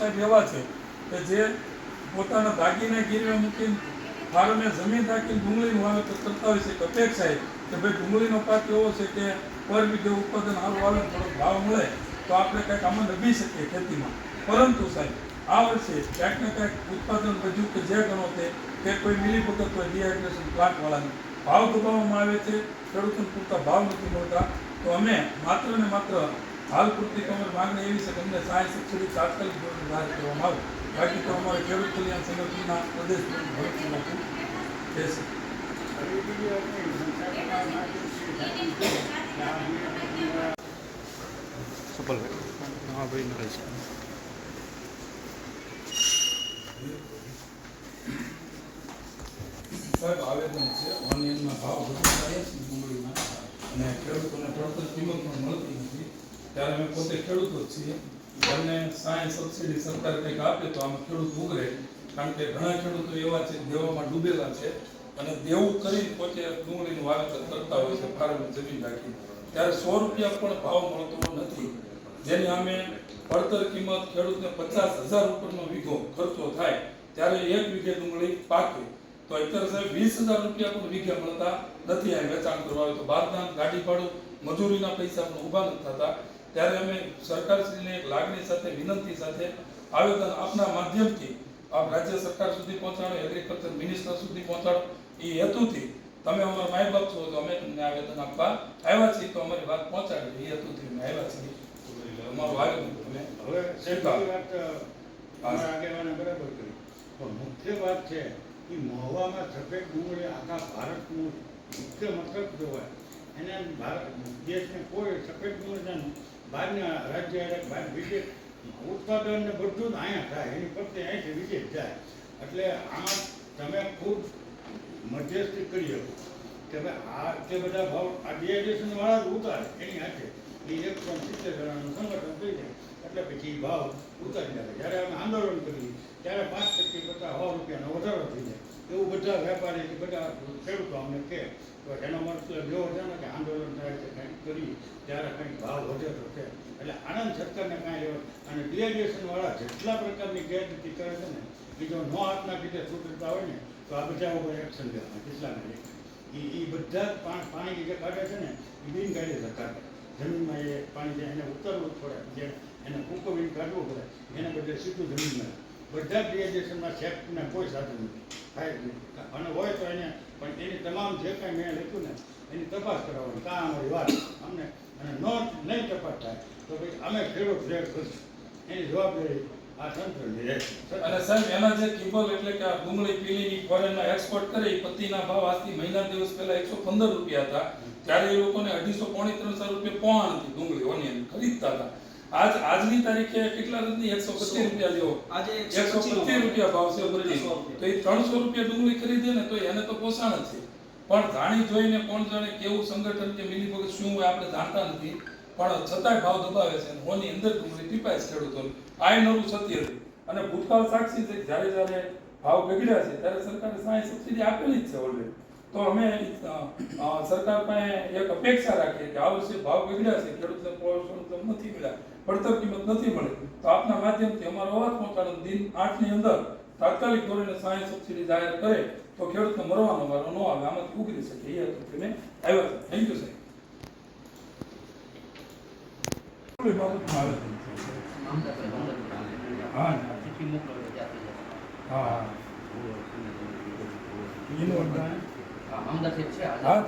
સાહેબ એવા છે કે જે પોતાના દાગીના ગીરવે મૂકીને ફાળને જમીન રાખીને ડુંગળીનું વાવેતર કરતા હોય છે. કે અપેક્ષા કે ભાઈ ડુંગળીનો પાક એવો છે કે પર વીઘે ઉત્પાદન સારું આવે થોડોક ભાવ મળે તો આપણે કંઈક આમાં નભી શકીએ ખેતીમાં. પરંતુ સાહેબ, આ વર્ષે ક્યાંક ને ક્યાંક ઉત્પાદન વધ્યું કે જે ગણો તે કે કોઈ મિલી ભગત હોય ડિહાઇડ્રેશન પ્લાન્ટવાળાને ભાવ દબાવવામાં આવે છે, ખેડૂતોને પૂરતા ભાવ નથી મળતા, તો અમે માત્ર ને માત્ર હાલ પૂરતી તો અમારી માંગણી એવી છે કે અમને સહાય સબસિડી તાત્કાલિક ધોરણે જાહેર કરવામાં આવે. બાકી તો અમારે ખેડૂત કલ્યાણ સંગઠનના પ્રદેશ ભરતી નથી કહેશે હા ભાઈ નરેશ સાહેબ, આવેદન છે. ઓનિયનના ભાવ વધુ થાય છે ડુંગળીના અને ખેડૂતોને પડતર કિંમત પણ મળતી નથી. ત્યારે અમે પોતે ખેડૂતો જ છીએ. અમને સાયન્સ સબસિડી સરકાર કંઈક આપે તો આમાં ખેડૂત ઉગરે. કારણ કે ઘણા ખેડૂતો એવા છે, દેવામાં ડૂબેલા છે. અને દેવું કરી પોતે ડુંગળીનું વાવેતર કરતા હોય છે ફાર્મ જમીન રાખી ત્યારે સો રૂપિયા પણ ભાવ મળતો નથી. જેની અમે પડતર કિંમત ખેડૂતને પચાસ હજાર ઉપરનો વીઘો ખર્ચો થાય, ત્યારે એક વીઘે ડુંગળી પાકે. તો અત્યારે સાહેબ વીસ હજાર રૂપિયા પણ વીઘે મળતા નથી. આ વેચાણ કરવા આવે તો બારદાન ગાડી ભાડું મજૂરીના પૈસા પણ ઊભા નથી થતા. ત્યારે અમે સરકારશ્રીને એક લાગણી સાથે વિનંતી સાથે આવેદન આપના માધ્યમથી આપ રાજ્ય સરકાર સુધી પહોંચાડો એગ્રીકલ્ચર મિનિસ્ટર સુધી પહોંચાડો. એ હેતુથી તમે અમારા માય બાપ છો તો અમે તમને આવેદન આપવા આવ્યા છીએ તો અમારી વાત પહોંચાડે એ હેતુથી અમે આવ્યા છીએ. અમારું આવેદન તમે હવે આગેવાને બરાબર કરી. પણ મુખ્ય વાત છે કે મહુવામાં સફેદ ડુંગળી આખા ભારતનું મુખ્ય મતલબ જોવાય. એને ભારત દેશને કોઈ સફેદ ડુંગળીના બહારના રાજ્ય અને બહાર વિદેશ ઉત્પાદન ને બધું જ અહીંયા થાય, એની પ્રત્યે અહીંથી વિદેશ જાય. એટલે આમાં તમે ખૂબ મધ્યસ્થી કરી શકો. કે ભાઈ આ તે બધા ભાવ, આ ડિહાઇડ્રેશન વાળા જ ઉતારે, એની હાથે. એ એકસો સિત્તેર જણાનું સંગઠન થઈ જાય. એટલે પછી ભાવ ઉતારી નાખે. જ્યારે અમે આંદોલન કરીએ, ત્યારે પાંચ ટકી કરતાં સો રૂપિયાનો વધારો એવું બધા વેપારી બધા ખેડૂતો અમને કહે તો એનો મતલબ એવો છે ને કે આંદોલન થાય છે, કંઈક કરી ત્યારે કંઈક ભાવ વધે તો છે. એટલે આનંદ સરકારને કાંઈ લેવા અને ડિહાઇડ્રેશન વાળા જેટલા પ્રકારની ગેરરીતિ કરે છે ને, એ જો નો હાથના કીધે છૂટતા હોય ને, તો આ બધા ઉપર એક્શન લેવાના કેટલાને એ એ બધા પાણી પાણી જે કાઢે છે ને એ બિનકાયદેસર કાઢે જમીનમાં એ પાણી જે એને ઉતરવું પડે, જે એને કુકવીને કાઢવું પડે, એને બદલે સીધું જમીનમાં બધા ડિહાઇડ્રેશનમાં સેફ્ટના કોઈ સાધન નથી. નહીં અને હોય તો એને પણ એની તમામ જે કાંઈ મેં લખ્યું ને એની તપાસ કરાવવાની. કાં અમારી વાત? અમને અને નો નહીં તપાસ થાય તો ભાઈ અમે ખેડૂત રેડ કરશું. એની જવાબદારી આ તંત્રની રહેશે. અને સાહેબ એના જે કિંમત એટલે કે આ ડુંગળી પીલીની ફોરેનમાં એક્સપોર્ટ કરે પત્તીના ભાવ આજથી મહિના દિવસ પહેલા એકસો પંદર રૂપિયા હતા. ત્યારે એ લોકોને અઢીસો પોણી ત્રણસો રૂપિયા પોણ હતી ડુંગળી ઓનિયન ખરીદતા હતા. આજ આજની તારીખે કેટલા રૂપિયા એકસો પચીસ રૂપિયા જેવો આજે એકસો પચીસ રૂપિયા. ભાવ છે બધી તો એ ત્રણસો રૂપિયા ડુંગળી ખરીદે ને તો એને તો પોષણ છે. પણ ધાણી જોઈને કોણ જાણે કેવું સંગઠન કે મિલીભગત શું હોય આપણે જાણતા નથી. પણ છતાંય ભાવ દબાવે છે હોની અંદર ડુંગળી પીપાય છે ખેડૂતોને. આ નવું સત્ય છે. અને ભૂતકાળ સાક્ષી છે જ્યારે જ્યારે ભાવ બગડ્યા છે ત્યારે સરકારે સાંઈ સબસિડી આપેલી જ છે ઓલરેડી તો અમે અ, અ, સરકાર પાસે એક અપેક્ષા રાખીએ કે આ વર્ષે ભાવ બગડ્યા છે ખેડૂતને પોષણ નથી મળ્યા પડતર કિંમત નથી મળી તો આપના માધ્યમથી અમારો અવાજ પહોંચાડો દિન આઠની અંદર તાત્કાલિક ધોરણે સહાય સબસિડી જાહેર કરે તો ખેડૂતને મરવાનો વારો ન આવે આમાંથી ઉગરી શકે એ હતું મેં આવ્યા છે થેન્ક યુ સાહેબ કોઈ બાબતમાં આવે છે. હા હા હા